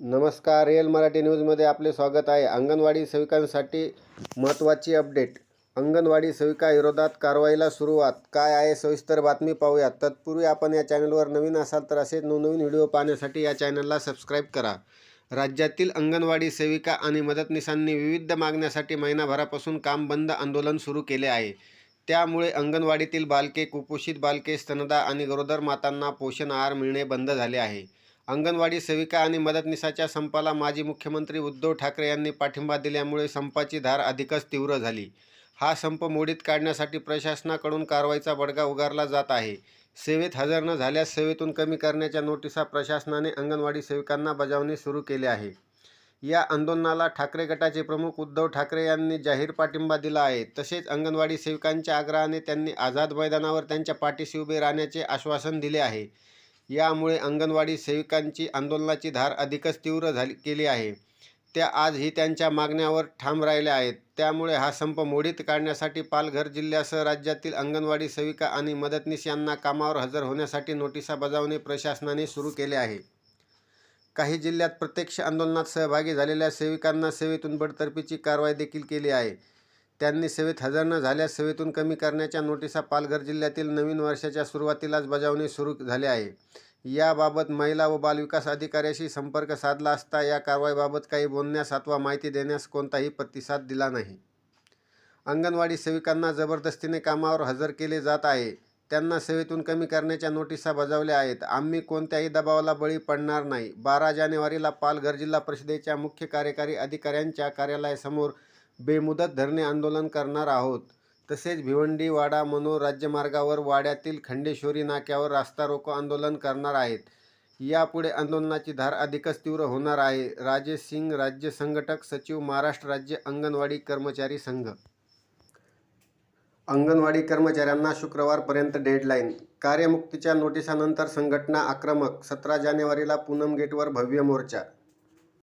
नमस्कार रिअल मराठी न्यूजमध्ये आपले स्वागत आहे. अंगणवाडी सेविकांसाठी महत्त्वाची अपडेट. अंगणवाडी सेविका विरोधात कारवाईला सुरुवात. काय आहे? सविस्तर बातमी पाहूयात. तत्पूर्वी आपण या चॅनलवर नवीन असाल तर असेच नवनवीन व्हिडिओ पाहण्यासाठी या चॅनलला सबस्क्राईब करा. राज्यातील अंगणवाडी सेविका आणि मदतनीसांनी विविध मागण्यासाठी महिनाभरापासून काम बंद आंदोलन सुरू केले आहे. त्यामुळे अंगणवाडीतील बालके कुपोषित बालके स्तनदा आणि गरोदर मातांना पोषण आहार मिळणे बंद झाले आहे. अंगणवाडी सेविका आणि मदतनीसाच्या संपाला माजी मुख्यमंत्री उद्धव ठाकरे यांनी पाठिंबा दिल्यामुळे संपाची धार अधिकच तीव्र झाली. हा संप मोडीत काढण्यासाठी प्रशासनाकडून कारवाईचा बडगा उगारला जात आहे. सेवेत हजर न झाल्यास सेवेतून कमी करण्याच्या नोटिसा प्रशासनाने अंगणवाडी सेविकांना बजावणे सुरू केले आहे. या आंदोलनाला ठाकरे गटाचे प्रमुख उद्धव ठाकरे यांनी जाहीर पाठिंबा दिला आहे. तसेच अंगणवाडी सेविकांच्या आग्रहाने त्यांनी आझाद मैदानावर त्यांच्या पाठीशी उभे राहण्याचे आश्वासन दिले आहे. यामुळे अंगणवाडी सेविकांची आंदोलनाची धार अधिकच तीव्र झाली केली आहे. त्या आजही त्यांच्या मागण्यावर ठाम राहिल्या आहेत. त्यामुळे हा संप मोडीत काढण्यासाठी पालघर जिल्ह्यासह राज्यातील अंगणवाडी सेविका आणि मदतनीस यांना कामावर हजर होण्यासाठी नोटिसा बजावणे प्रशासनाने सुरू केले आहे. काही जिल्ह्यात प्रत्यक्ष आंदोलनात सहभागी झालेल्या सेविकांना सेवेतून बडतर्फीची कारवाई देखील केली आहे. त्यांनी सेवेत हजर न झाल्यास सेवेतून कमी करण्याच्या नोटिसा पालघर जिल्ह्यातील नवीन वर्षाच्या सुरुवातीलाच बजावणे सुरू झाले आहे. याबाबत महिला व बालविकास अधिकाऱ्याशी संपर्क साधला असता या कारवाईबाबत काही बोलण्यास अथवा माहिती देण्यास कोणताही प्रतिसाद दिला नाही. अंगणवाडी सेविकांना जबरदस्तीने कामावर हजर केले जात आहे. त्यांना सेवेतून कमी करण्याच्या नोटिसा बजावल्या आहेत. आम्ही कोणत्याही दबावाला बळी पडणार नाही. बारा जानेवारीला पालघर जिल्हा परिषदेच्या मुख्य कार्यकारी अधिकाऱ्यांच्या कार्यालयासमोर बेमुदत धरणे आंदोलन करणार आहोत. तसेच भिवंडी वाडा मनोर राज्यमार्गावर वाड्यातील खंडेश्वरी नाक्यावर रास्ता रोको आंदोलन करणार आहेत. यापुढे आंदोलनाची धार अधिकच तीव्र होणार आहे. राजेश सिंग राज्य संघटक सचिव महाराष्ट्र राज्य अंगणवाडी कर्मचारी संघ. अंगणवाडी कर्मचाऱ्यांना शुक्रवारपर्यंत डेडलाईन. कार्यमुक्तीच्या नोटिसानंतर संघटना आक्रमक सतरा जानेवारीला पूनम गेटवर भव्य मोर्चा